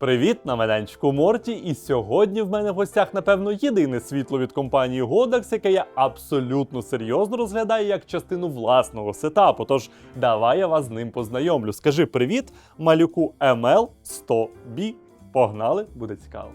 Привіт на майданчику Морті, і сьогодні в мене в гостях, напевно, єдине світло від компанії Godax, яке я абсолютно серйозно розглядаю як частину власного сетапу. Тож давай я вас з ним познайомлю. Скажи привіт, малюку ML100B. Погнали, буде цікаво.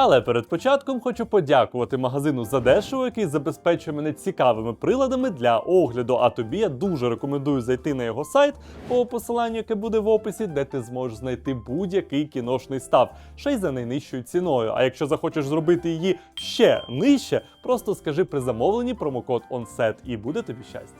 Але перед початком хочу подякувати магазину за дешево, який забезпечує мене цікавими приладами для огляду. А тобі я дуже рекомендую зайти на його сайт по посиланню, яке буде в описі, де ти зможеш знайти будь-який кіношний став, ще й за найнижчою ціною. А якщо захочеш зробити її ще нижче, просто скажи при замовленні промокод ONSET і буде тобі щастя.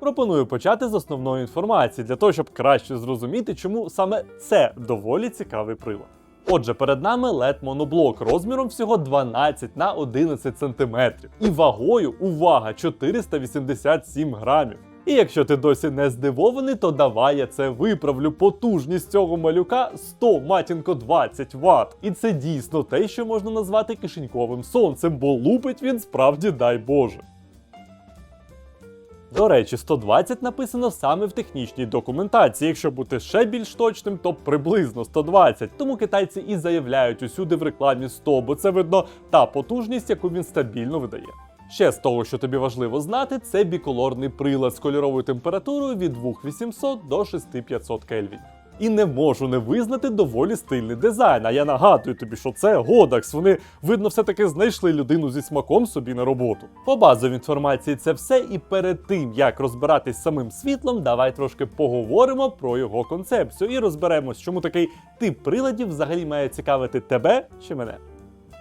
Пропоную почати з основної інформації для того, щоб краще зрозуміти, чому саме це доволі цікавий прилад. Отже, перед нами led моноблок розміром всього 12 на 11 см і вагою, увага, 487 грамів. І якщо ти досі не здивований, то давай я це виправлю. Потужність цього малюка 100 матінко 20 Вт. І це дійсно те, що можна назвати кишеньковим сонцем, бо лупить він справді дай Боже. До речі, 120 написано саме в технічній документації. Якщо бути ще більш точним, то приблизно 120. Тому китайці і заявляють усюди в рекламі 100, бо це видно та потужність, яку він стабільно видає. Ще з того, що тобі важливо знати, це біколорний прилад з кольоровою температурою від 2800 до 6500 Кельвін. І не можу не визнати доволі стильний дизайн. А я нагадую тобі, що це Годакс. Вони, видно, все-таки знайшли людину зі смаком собі на роботу. По базовій інформації це все. І перед тим як розбиратись з самим світлом, давай трошки поговоримо про його концепцію і розберемось, чому такий тип приладів взагалі має цікавити тебе чи мене.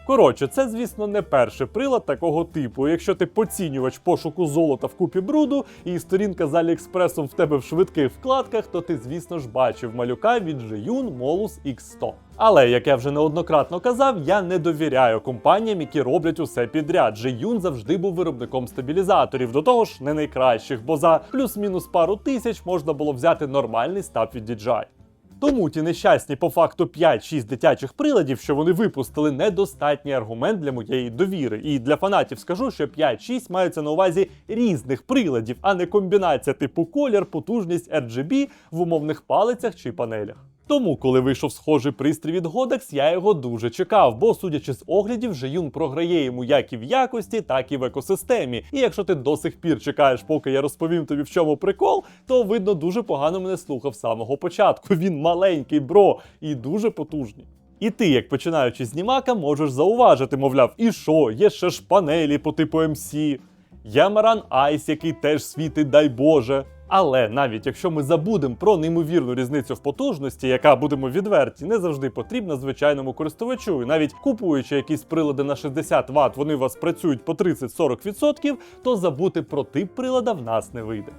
Коротше, це, звісно, не перший прилад такого типу. Якщо ти поцінювач пошуку золота в купі бруду і сторінка з Аліекспресом в тебе в швидких вкладках, то ти, звісно ж, бачив малюка від Jeyun Molus X100. Але, як я вже неоднократно казав, я не довіряю компаніям, які роблять усе підряд. Jeyun завжди був виробником стабілізаторів, до того ж не найкращих, бо за плюс-мінус пару тисяч можна було взяти нормальний стаб від DJI. Тому ті нещасні по факту 5-6 дитячих приладів, що вони випустили, недостатній аргумент для моєї довіри. І для фанатів скажу, що 5-6 маються на увазі різних приладів, а не комбінація типу колір, потужність RGB в умовних палицях чи панелях. Тому, коли вийшов схожий пристрій від Godax, я його дуже чекав, бо, судячи з оглядів, Жеюн програє йому як і в якості, так і в екосистемі. І якщо ти до сих пір чекаєш, поки я розповім тобі в чому прикол, то видно дуже погано мене слухав з самого початку. Він маленький, бро, і дуже потужний. І ти, як починаючи знімака, можеш зауважити, мовляв, і що, є ще ж панелі по типу MC, є Маран Айс, який теж світить, дай Боже. Але навіть якщо ми забудемо про неймовірну різницю в потужності, яка будемо відверті, не завжди потрібна звичайному користувачу. І навіть купуючи якісь прилади на 60 Вт, вони у вас працюють по 30-40%, то забути про тип прилада в нас не вийде.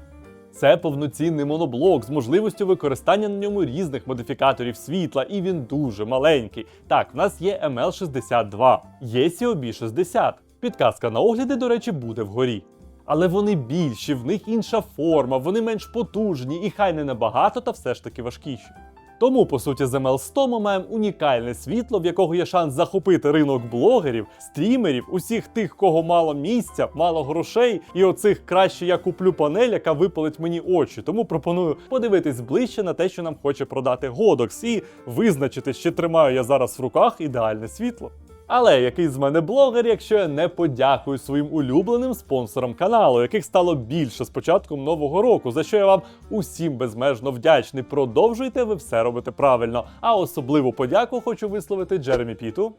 Це повноцінний моноблок з можливістю використання на ньому різних модифікаторів світла, і він дуже маленький. Так, в нас є ML62, є COB60. Підказка на огляди, до речі, буде вгорі. Але вони більші, в них інша форма, вони менш потужні і хай не набагато, та все ж таки важкіші. Тому, по суті, з ML100 ми маємо унікальне світло, в якого є шанс захопити ринок блогерів, стрімерів, усіх тих, кого мало місця, мало грошей, і оцих краще я куплю панель, яка випалить мені очі. Тому пропоную подивитись ближче на те, що нам хоче продати Godox, і визначити, чи тримаю я зараз в руках ідеальне світло. Але який з мене блогер, якщо я не подякую своїм улюбленим спонсорам каналу, яких стало більше з початком нового року, за що я вам усім безмежно вдячний. Продовжуйте, ви все робите правильно. А особливу подяку хочу висловити Джеремі Піту,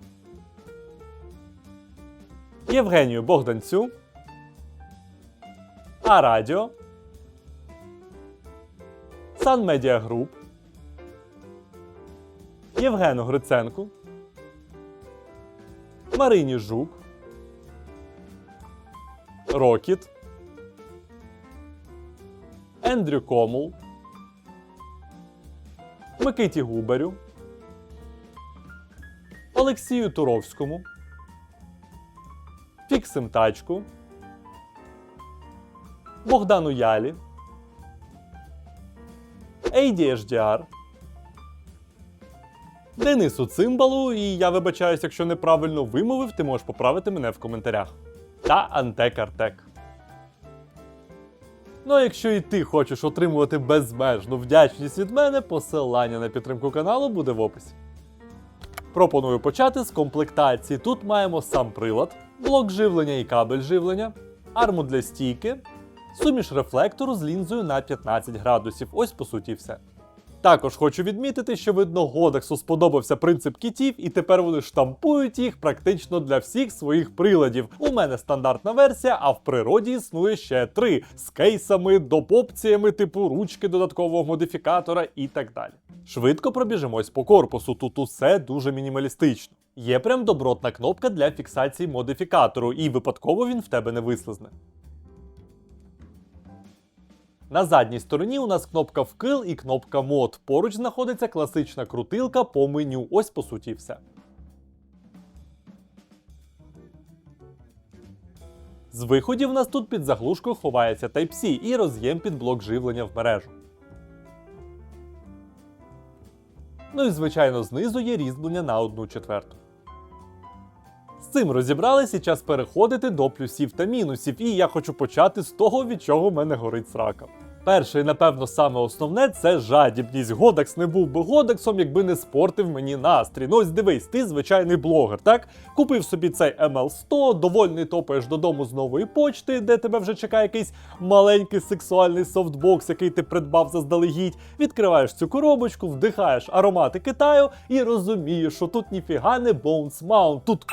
Євгенію Богданцю, Арадіо, Сан Медіа Груп, Євгену Гриценку. Марині Жук, Рокіт, Ендрю Комул, Микиті Губарю, Олексію Туровському, Фіксим Тачку, Богдану Ялі, ADHDR, Денису Цимбалу, і я вибачаюсь, якщо неправильно вимовив, ти можеш поправити мене в коментарях. Та Антек Артек. Ну а якщо і ти хочеш отримувати безмежну вдячність від мене, посилання на підтримку каналу буде в описі. Пропоную почати з комплектації. Тут маємо сам прилад, блок живлення і кабель живлення, арму для стійки, суміш рефлектору з лінзою на 15 градусів. Ось по суті все. Також хочу відмітити, що видно Годексу сподобався принцип кітів, і тепер вони штампують їх практично для всіх своїх приладів. У мене стандартна версія, а в природі існує ще три з кейсами, допопціями, типу ручки додаткового модифікатора і так далі. Швидко пробіжимось по корпусу. Тут усе дуже мінімалістично. Є прям добротна кнопка для фіксації модифікатору, і випадково він в тебе не вислизне. На задній стороні у нас кнопка вкил і кнопка мод. Поруч знаходиться класична крутилка по меню. Ось по суті все. З виходів у нас тут під заглушкою ховається Type-C і роз'єм під блок живлення в мережу. Ну і звичайно знизу є різьблення на 1 четверту. З цим розібрались і час переходити до плюсів та мінусів, і я хочу почати з того, від чого в мене горить срака. Перше і напевно саме основне це жадібність. Годекс не був би Годексом, якби не спортив мені настрій. Ну ось дивись, ти звичайний блогер, так? Купив собі цей ML100, довольний топаєш додому з нової почти, де тебе вже чекає якийсь маленький сексуальний софтбокс, який ти придбав заздалегідь. Відкриваєш цю коробочку, вдихаєш аромати Китаю і розумієш, що тут ніфіга не Bones Mount, тут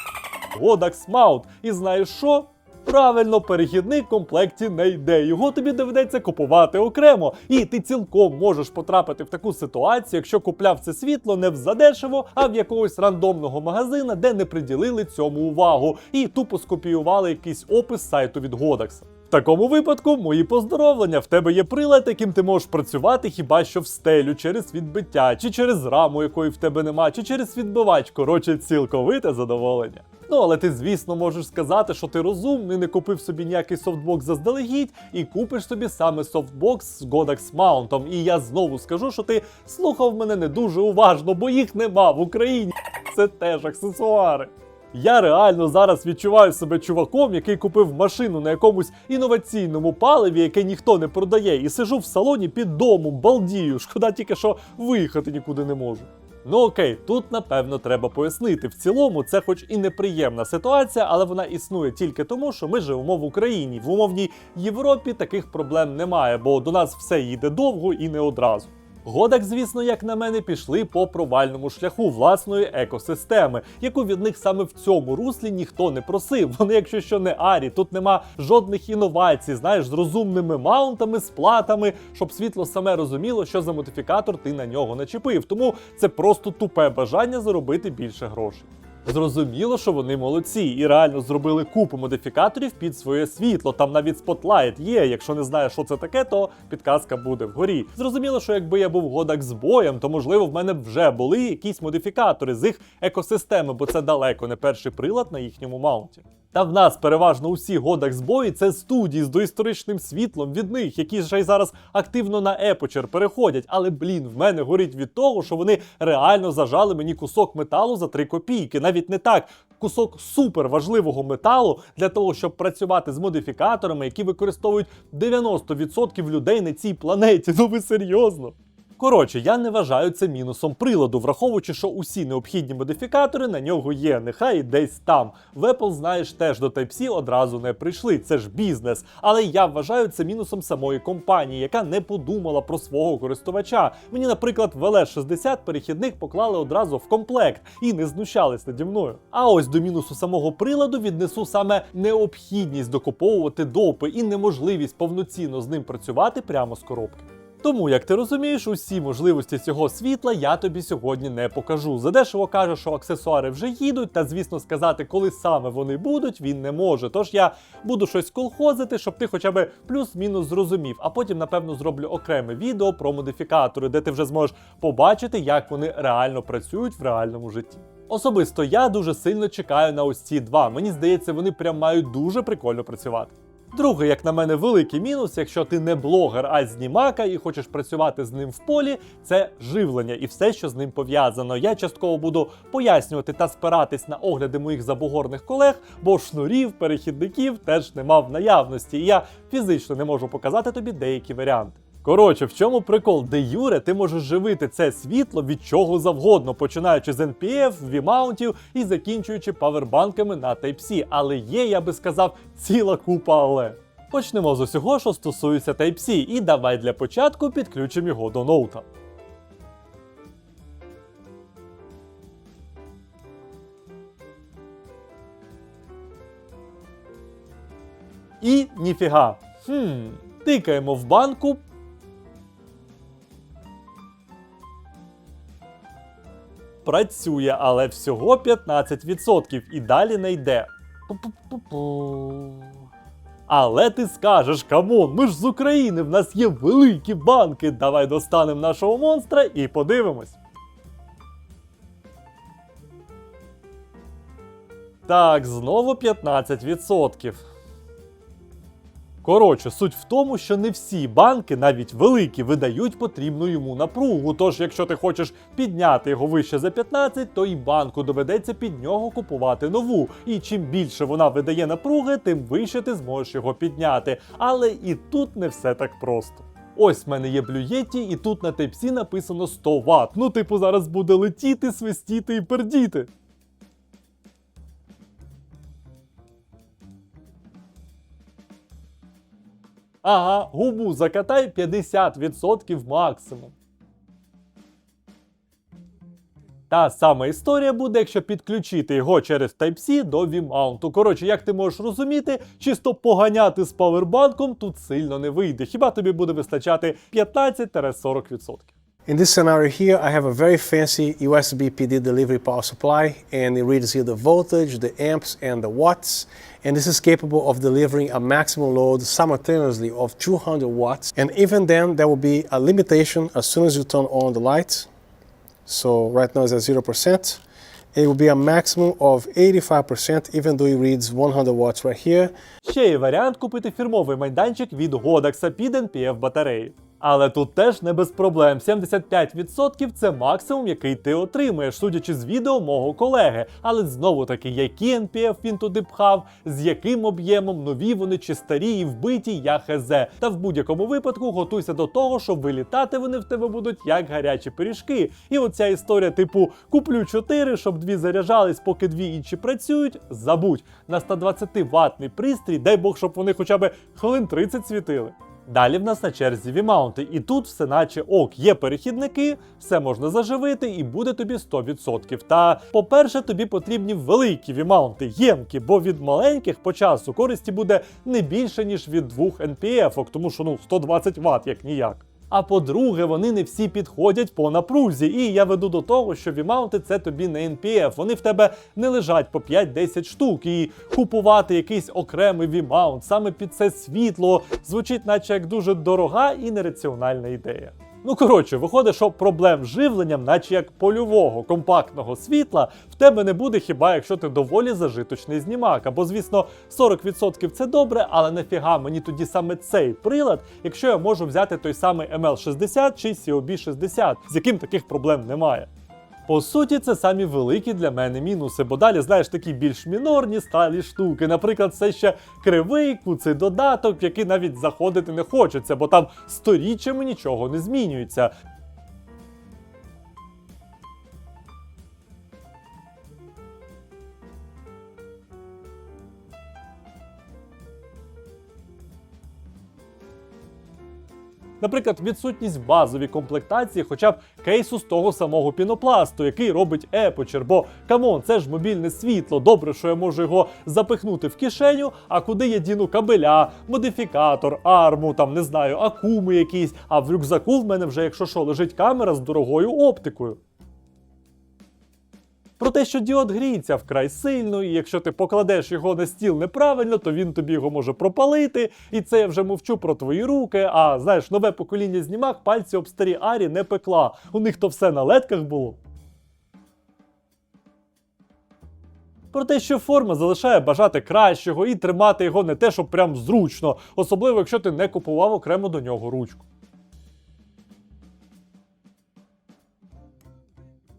Godax Mount. І знаєш що? Правильно, перехідний в комплекті не йде. Його тобі доведеться купувати окремо. І ти цілком можеш потрапити в таку ситуацію, якщо купляв це світло не в задешево, а в якогось рандомного магазина, де не приділили цьому увагу, і тупо скопіювали якийсь опис сайту від Godax. Такому випадку мої поздоровлення. В тебе є прилад, яким ти можеш працювати хіба що в стелю через відбиття, чи через раму, якої в тебе нема, чи через відбивач. Коротше, цілковите задоволення. Ну, але ти, звісно, можеш сказати, що ти розумний, не купив собі ніякий софтбокс заздалегідь і купиш собі саме софтбокс з Godax маунтом. І я знову скажу, що ти слухав мене не дуже уважно, бо їх нема в Україні. Це теж аксесуари. Я реально зараз відчуваю себе чуваком, який купив машину на якомусь інноваційному паливі, яке ніхто не продає, і сижу в салоні під домом, балдію. Шкода тільки що виїхати нікуди не можу. Ну окей, тут напевно треба пояснити. В цілому це, хоч і неприємна ситуація, але вона існує тільки тому, що ми живемо в Україні. В умовній Європі таких проблем немає, бо до нас все їде довго і не одразу. Годак, звісно, як на мене, пішли по провальному шляху власної екосистеми, яку від них саме в цьому руслі ніхто не просив. Вони, якщо що не арі, тут нема жодних інновацій, знаєш, з розумними маунтами, з платами, щоб світло саме розуміло, що за модифікатор ти на нього начепив. Тому це просто тупе бажання заробити більше грошей. Зрозуміло, що вони молодці і реально зробили купу модифікаторів під своє світло. Там навіть спотлайт є. Якщо не знаєш, що це таке, то підказка буде вгорі. Зрозуміло, що якби я був годак з боєм, то можливо в мене вже були якісь модифікатори з їх екосистеми, бо це далеко не перший прилад на їхньому маунті. Та в нас переважно усі годах збої це студії з доісторичним світлом від них, які ще й зараз активно на епочер переходять. Але блін, в мене горить від того, що вони реально зажали мені кусок металу за 3 копійки. Навіть не так. Кусок супер важливого металу для того, щоб працювати з модифікаторами, які використовують 90% людей на цій планеті. Ну ви серйозно? Коротше, я не вважаю це мінусом приладу, враховуючи, що усі необхідні модифікатори на нього є, нехай десь там. В Apple, знаєш, теж до Type-C одразу не прийшли, це ж бізнес. Але я вважаю це мінусом самої компанії, яка не подумала про свого користувача. Мені, наприклад, в LS60 перехідник поклали одразу в комплект і не знущались наді мною. А ось до мінусу самого приладу віднесу саме необхідність докуповувати допи і неможливість повноцінно з ним працювати прямо з коробки. Тому, як ти розумієш, усі можливості цього світла я тобі сьогодні не покажу. Задешево каже, що аксесуари вже їдуть, та звісно сказати, коли саме вони будуть, він не може. Тож я буду щось колхозити, щоб ти хоча б плюс-мінус зрозумів. А потім, напевно, зроблю окреме відео про модифікатори, де ти вже зможеш побачити, як вони реально працюють в реальному житті. Особисто я дуже сильно чекаю на ось ці два. Мені здається, вони прям мають дуже прикольно працювати. Другий, як на мене, великий мінус, якщо ти не блогер, а знімака і хочеш працювати з ним в полі, це живлення і все, що з ним пов'язано. Я частково буду пояснювати та спиратись на огляди моїх забугорних колег, бо шнурів, перехідників теж нема в наявності. І я фізично не можу показати тобі деякі варіанти. Коротше, в чому прикол? Де Юре, ти можеш живити це світло від чого завгодно, починаючи з NPF, V-маунтів і закінчуючи павербанками на Type-C. Але є, я би сказав, ціла купа але. Почнемо з усього, що стосується Type-C, і давай для початку підключимо його до ноута. І ніфіга. Хм, тикаємо в банку. Працює, але всього 15% і далі не йде. Але ти скажеш, камон, ми ж з України, в нас є великі банки. Давай достанемо нашого монстра і подивимось. Так, знову 15%. Коротше, суть в тому, що не всі банки, навіть великі, видають потрібну йому напругу. Тож, якщо ти хочеш підняти його вище за 15, то і банку доведеться під нього купувати нову. І чим більше вона видає напруги, тим вище ти зможеш його підняти. Але і тут не все так просто. Ось в мене є блюєті, і тут на Type-C написано 100 Вт. Ну, типу, зараз буде летіти, свистіти і пердіти. Ага, губу закатай 50% максимум. Та сама історія буде, якщо підключити його через Type-C до V-маунту. Коротше, як ти можеш розуміти, чисто поганяти з павербанком тут сильно не вийде. Хіба тобі буде вистачати 15-40%. In this scenario here, I have a very fancy USB PD delivery power supply, and it reads here the voltage, the amps, and the watts. And this is capable of delivering a maximum load simultaneously of 200 watts. And even then, there will be a limitation as soon as you turn on the lights. So right now it's at 0%. It will be a maximum of 85%, even though it reads 100 watts right here. Ще є варіант купити фірмовий майданчик від Godax під NPF батареї. Але тут теж не без проблем. 75% це максимум, який ти отримаєш, судячи з відео мого колеги. Але знову таки, які NPF він туди пхав, з яким об'ємом, нові вони чи старі і вбиті, я хз. Та в будь-якому випадку готуйся до того, що вилітати вони в тебе будуть як гарячі пиріжки. І оця історія, типу, куплю 4, щоб дві заряджались, поки дві інші працюють. Забудь на 120 ватний пристрій, дай Бог, щоб вони хоча б хвилин 30 світили. Далі в нас на черзі V-маунти, і тут все наче ок, є перехідники, все можна заживити і буде тобі 100%. Та, по-перше, тобі потрібні великі V-маунти, ємкі, бо від маленьких по часу користі буде не більше, ніж від двох NPF, тому що ну 120 Вт як ніяк. А по-друге, вони не всі підходять по напрузі. І я веду до того, що V-маунти це тобі не NPF. Вони в тебе не лежать по 5-10 штук. І купувати якийсь окремий V-маунт саме під це світло звучить, наче як дуже дорога і нераціональна ідея. Ну коротше, виходить, що проблем з живленням, наче як польового компактного світла, в тебе не буде хіба якщо ти доволі зажиточний знімак. Або, звісно, 40% це добре, але нафіга мені тоді саме цей прилад, якщо я можу взяти той самий ML60 чи COB60, з яким таких проблем немає. По суті, це самі великі для мене мінуси, бо далі, знаєш, такі більш мінорні сталі штуки. Наприклад, це ще кривий куций додаток, який навіть заходити не хочеться, бо там сторіччями нічого не змінюється. Наприклад, відсутність базові комплектації, хоча б кейсу з того самого пінопласту, який робить епочер. Бо камон, це ж мобільне світло. Добре, що я можу його запихнути в кишеню. А куди я діну кабеля, модифікатор, арму, там не знаю, акуми якісь. А в рюкзаку в мене вже, якщо що, лежить камера з дорогою оптикою. Про те, що діод гріється вкрай сильно, і якщо ти покладеш його на стіл неправильно, то він тобі його може пропалити. І це я вже мовчу про твої руки. А знаєш, нове покоління знімак пальці об старі арі не пекла. У них то все на летках було. Про те, що форма залишає бажати кращого і тримати його не те, що прям зручно, особливо якщо ти не купував окремо до нього ручку.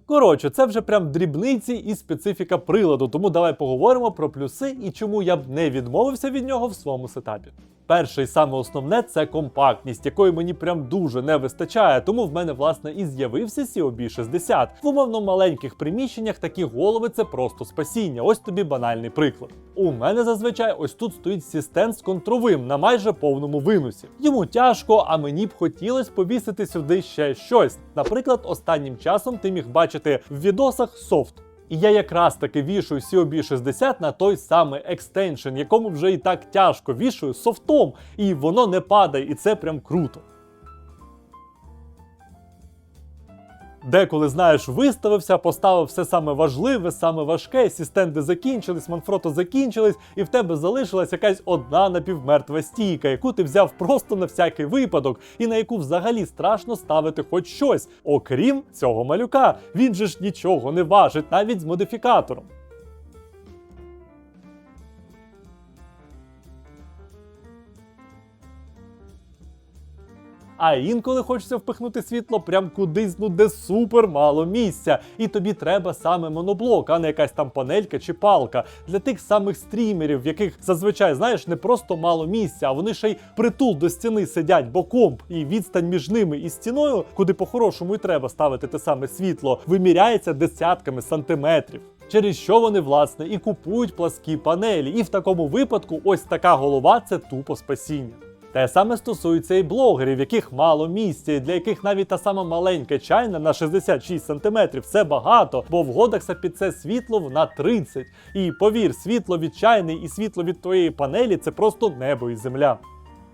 Коротше, це вже прям дрібниці і специфіка приладу, тому давай поговоримо про плюси і чому я б не відмовився від нього в своєму сетапі. Перше і саме основне це компактність, якої мені прям дуже не вистачає, тому в мене власне і з'явився COB 60. В умовно маленьких приміщеннях такі голови це просто спасіння. Ось тобі банальний приклад. У мене зазвичай ось тут стоїть сістен з контровим на майже повному винусі. Йому тяжко, а мені б хотілося повісити сюди ще щось. Наприклад, останнім часом ти міг бачити в відосах софт. І я якраз таки вішую COB 60 на той самий екстеншн, якому вже і так тяжко вішую софтом, і воно не падає, і це прям круто. Деколи, знаєш, виставився, поставив все саме важливе, саме важке, сістенди закінчились, манфрото закінчились, і в тебе залишилась якась одна напівмертва стійка, яку ти взяв просто на всякий випадок, і на яку взагалі страшно ставити хоч щось, окрім цього малюка. Він же ж нічого не важить, навіть з модифікатором. А інколи хочеться впихнути світло прям кудись, ну де супер мало місця. І тобі треба саме моноблок, а не якась там панелька чи палка. Для тих самих стрімерів, в яких зазвичай, знаєш, не просто мало місця, а вони ще й притул до стіни сидять, бо комп і відстань між ними і стіною, куди по-хорошому і треба ставити те саме світло, виміряється десятками сантиметрів. Через що вони власне і купують пласкі панелі, і в такому випадку ось така голова це тупо спасіння. Те саме стосується і блогерів, яких мало місця, і для яких навіть та сама маленька чайна на 66 см це багато, бо в Годекса під це світло на 30. І повір, світло від чайни і світло від твоєї панелі це просто небо і земля.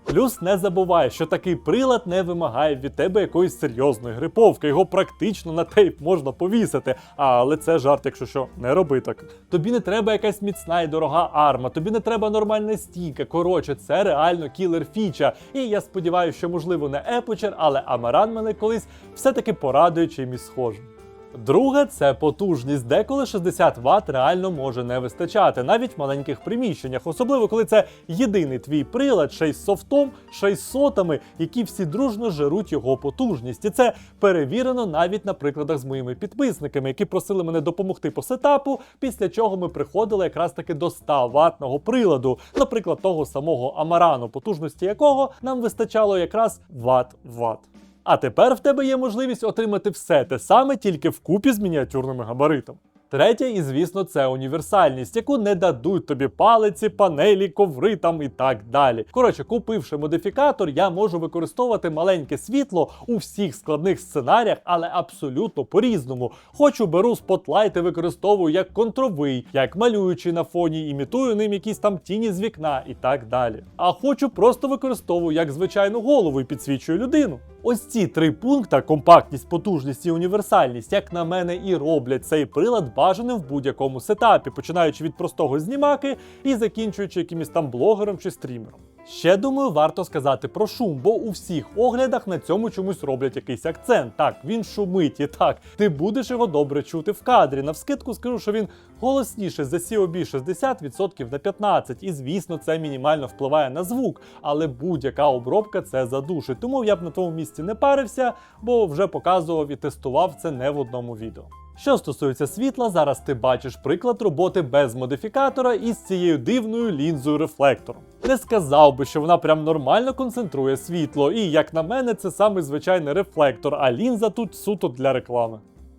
Плюс не забувай, що такий прилад не вимагає від тебе якоїсь серйозної гриповки. Його практично на тейп можна повісити. Але це жарт, якщо що, не роби так. Тобі не треба якась міцна і дорога арма, тобі не треба нормальна стійка. Коротше, це реально кілер фіча. І я сподіваюся, що можливо не Епочер, але Амаран мене колись все-таки порадує чимось схожим. Друге це потужність. Деколи 60 Вт реально може не вистачати, навіть в маленьких приміщеннях, особливо коли це єдиний твій прилад, ще й з софтом, ще й з сотами, які всі дружно жеруть його потужність. І це перевірено навіть на прикладах з моїми підписниками, які просили мене допомогти по сетапу, після чого ми приходили якраз таки до 100 ватного приладу, наприклад, того самого Амарану, потужності якого нам вистачало якраз ват ват. А тепер в тебе є можливість отримати все те саме тільки вкупі з мініатюрними габаритом. Третє, і звісно, це універсальність, яку не дадуть тобі палиці, панелі, коври там і так далі. Коротше, купивши модифікатор, я можу використовувати маленьке світло у всіх складних сценаріях, але абсолютно по-різному. Хочу беру спотлайт і використовую як контровий, як малюючий на фоні, імітую ним якісь там тіні з вікна і так далі. А хочу просто використовую як звичайну голову і підсвічую людину. Ось ці три пункта компактність, потужність і універсальність, як на мене, і роблять цей прилад бажаним в будь-якому сетапі, починаючи від простого знімаки і закінчуючи якимось там блогером чи стрімером. Ще думаю, варто сказати про шум, бо у всіх оглядах на цьому чомусь роблять якийсь акцент. Так, він шумить і так, ти будеш його добре чути в кадрі. Навскидку скажу, що він голосніше за COB 60% на 15%. І звісно, це мінімально впливає на звук, але будь-яка обробка це задушить. Тому я б на тому місці не парився, бо вже показував і тестував це не в одному відео. Що стосується світла, зараз ти бачиш приклад роботи без модифікатора із цією дивною лінзою рефлектором. Не сказав би, що вона прям нормально концентрує світло, і як на мене, це саме звичайний рефлектор, а лінза тут суто для реклами.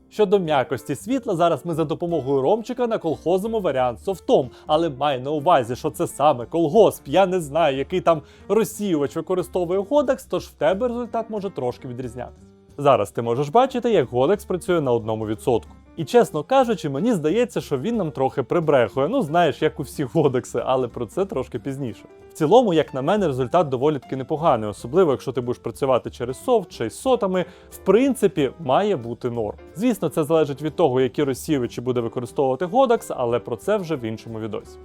Щодо м'якості світла, зараз ми за допомогою ромчика наколхозимо варіант софтом, але май на увазі, що це саме колгосп. Я не знаю, який там розсіювач використовує Годекс, тож в тебе результат може трошки відрізнятися. Зараз ти можеш бачити, як Годекс працює на одному відсотку. І чесно кажучи, мені здається, що він нам трохи прибрехує. Ну знаєш, як у всіх Годекси, але про це трошки пізніше. В цілому, як на мене, результат доволі таки непоганий, особливо якщо ти будеш працювати через софт чи з сотами. В принципі, має бути норм. Звісно, це залежить від того, які розсіювачі буде використовувати Годекс, але про це вже в іншому відосі.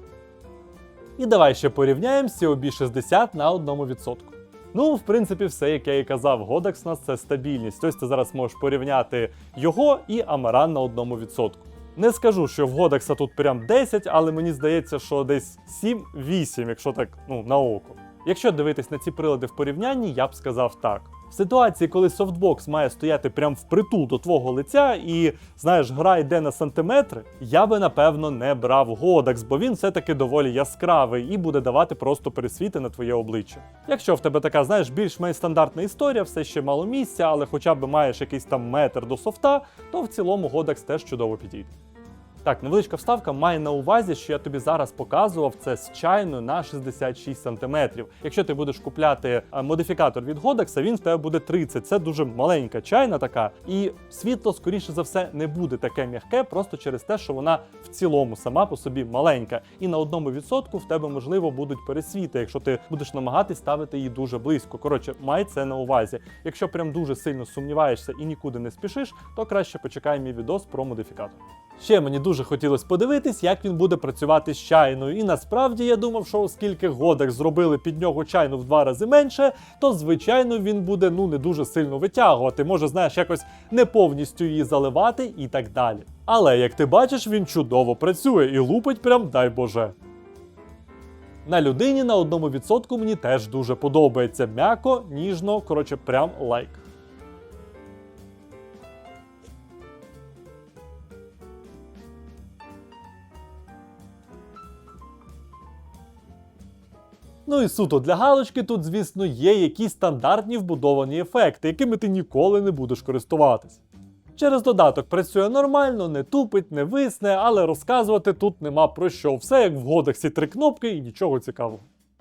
І давай ще порівняємо COB 60 на одному відсотку. Ну, в принципі, все, як я і казав, Godex у нас це стабільність. Ось ти зараз можеш порівняти його і Амаран на одному відсотку. Не скажу, що в Годекса тут прям 10, але мені здається, що десь 7-8, якщо так ну, на око. Якщо дивитись на ці прилади в порівнянні, я б сказав так. В ситуації, коли софтбокс має стояти прям впритул до твого лиця, і знаєш, гра йде на сантиметри, я би напевно не брав Годекс, бо він все-таки доволі яскравий і буде давати просто пересвіти на твоє обличчя. Якщо в тебе така, знаєш, більш-менш стандартна історія, все ще мало місця, але хоча б маєш якийсь там метр до софта, то в цілому Годекс теж чудово підійде. Так, невеличка вставка має на увазі, що я тобі зараз показував це з чайною на 66 см. Якщо ти будеш купляти е, модифікатор від Годекса, він в тебе буде 30. Це дуже маленька чайна така, і світло, скоріше за все, не буде таке м'яке, просто через те, що вона в цілому сама по собі маленька. І на одному відсотку в тебе можливо будуть пересвіти, якщо ти будеш намагатись ставити її дуже близько. Коротше, май це на увазі. Якщо прям дуже сильно сумніваєшся і нікуди не спішиш, то краще почекай мій відос про модифікатор. Ще мені дуже хотілося подивитись, як він буде працювати з чайною. І насправді я думав, що оскільки Годекс зробили під нього чайну в два рази менше, то звичайно він буде ну не дуже сильно витягувати. Може, знаєш, якось не повністю її заливати і так далі. Але як ти бачиш, він чудово працює і лупить прям дай Боже. На людині на одному відсотку мені теж дуже подобається. М'яко, ніжно, коротше, прям лайк. Ну і суто для галочки тут, звісно, є якісь стандартні вбудовані ефекти, якими ти ніколи не будеш користуватись. Через додаток працює нормально, не тупить, не висне, але розказувати тут нема про що. Все як в годах ці три кнопки і нічого цікавого.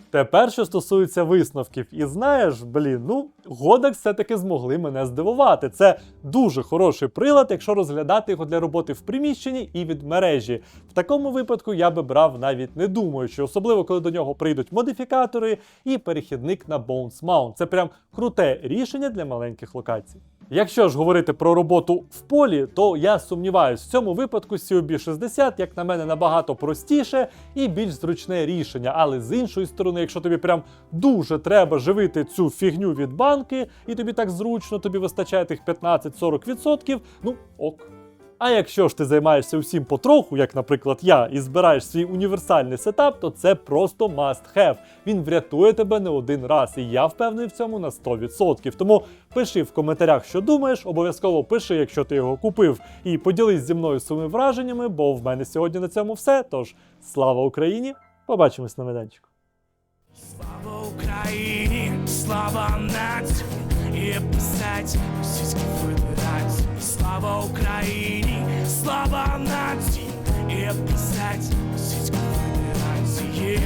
Тепер, що стосується висновків, і знаєш, блін, ну, Годекс все-таки змогли мене здивувати. Це дуже хороший прилад, якщо розглядати його для роботи в приміщенні і від мережі. В такому випадку я би брав навіть не думаючи, особливо коли до нього прийдуть модифікатори і перехідник на Bones Mount. Це прям круте рішення для маленьких локацій. Якщо ж говорити про роботу в полі, то я сумніваюсь, в цьому випадку COB60, як на мене, набагато простіше і більш зручне рішення. Але з іншої сторони, якщо тобі прям дуже треба живити цю фігню від банки, і тобі так зручно, тобі вистачає тих 15-40%, ну ок. А якщо ж ти займаєшся усім потроху, як, наприклад, я, і збираєш свій універсальний сетап, то це просто must have. Він врятує тебе не один раз, і я впевнений в цьому на 100%. Тому пиши в коментарях, що думаєш, обов'язково пиши, якщо ти його купив, і поділись зі мною своїми враженнями, бо в мене сьогодні на цьому все. Тож слава Україні! Побачимось на майданчику. Слава Україні, слава нації, і писать Російській Федерації. Слава Україні, слава нації, і писать Російській Федерації.